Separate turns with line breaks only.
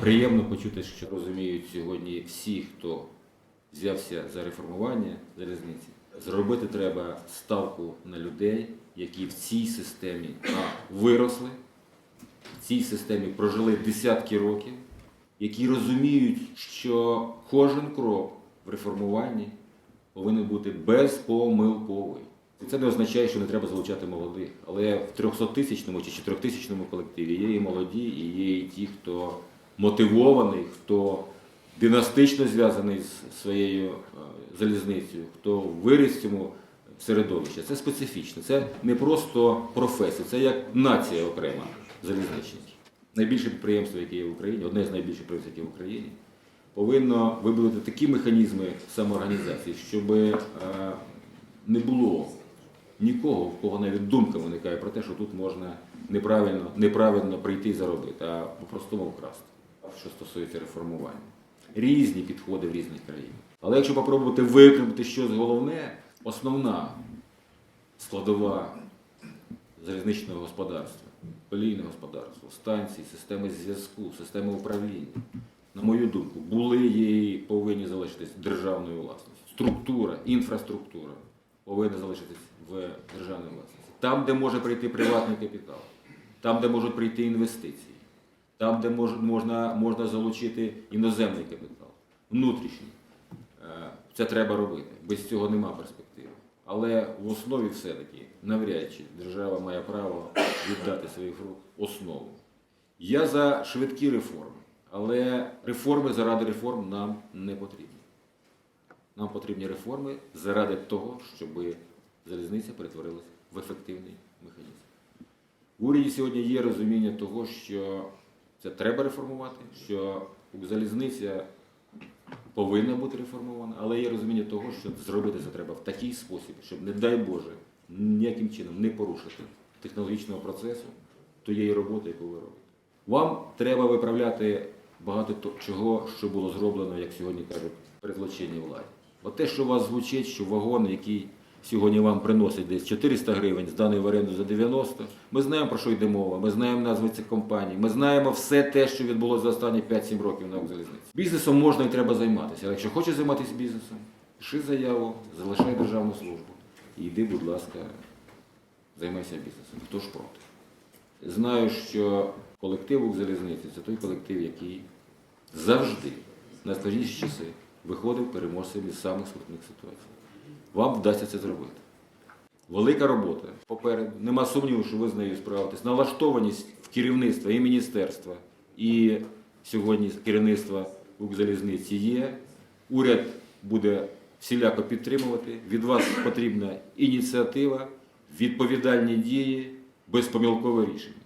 Приємно почути, що розуміють сьогодні всі, хто взявся за реформування залізниці. Зробити треба ставку на людей, які в цій системі а, виросли, в цій системі прожили десятки років, які розуміють, що кожен крок в реформуванні повинен бути безпомилковий. І це не означає, що не треба залучати молодих. Але в 300-тисячному чи 400-тисячному колективі є і молоді, і є і ті, хто мотивований, хто династично зв'язаний з своєю е, залізницею, хто виріс цьому середовищі. Це специфічно. Це не просто професія, це як нація окрема залізничників. Найбільше підприємство, яке є в Україні, одне з найбільших підприємств, яке є в Україні, повинно вибудувати такі механізми самоорганізації, щоб е, не було нікого, в кого навіть думка виникає про те, що тут можна неправильно, неправильно прийти і заробити, а по-простому вкрасти, що стосується реформування. Різні підходи в різних країнах. Але якщо попробувати викрити щось головне, основна складова залізничного господарства, колійне господарство, станції, системи зв'язку, системи управління, на мою думку, були і повинні залишитись державною власністю. Структура, інфраструктура повинна залишитись в державній власності. Там, де може прийти приватний капітал, там, де можуть прийти інвестиції, там, де мож, можна, можна залучити іноземний капітал, внутрішній. Е, Це треба робити. Без цього нема перспективи. Але в основі все-таки навряд чи держава має право віддати своїх рук основу. Я за швидкі реформи, але реформи заради реформ нам не потрібні. Нам потрібні реформи заради того, щоб залізниця перетворилася в ефективний механізм. В уряді сьогодні є розуміння того, що це треба реформувати, що залізниця повинна бути реформована, але є розуміння того, що зробити це треба в такий спосіб, щоб, не дай Боже, ніяким чином не порушити технологічного процесу тієї роботи, яку ви робите. Вам треба виправляти багато чого, що було зроблено, як сьогодні кажуть, при злочинній владі. От те, що у вас звучить, що вагон, який сьогодні вам приносить десь 400 гривень, зданий в оренду за 90, ми знаємо, про що йде мова, ми знаємо назви цих компаній, ми знаємо все те, що відбулося за останні 5-7 років на Укрзалізниці. Бізнесом можна і треба займатися, але якщо хочеш займатися бізнесом, пиши заяву, залишай державну службу і йди, будь ласка, займайся бізнесом. Хто ж проти? Знаю, що колектив Укрзалізниці – це той колектив, який завжди на складніші часи виходив переможцем із самих скрутних ситуацій. Вам вдасться це зробити. Велика робота попереду. Нема сумніву, що ви з нею справитесь. Налаштованість в керівництва і міністерства, і сьогодні керівництва Укрзалізниці є. Уряд буде всіляко підтримувати. Від вас потрібна ініціатива, відповідальні дії, безпомилкове рішення.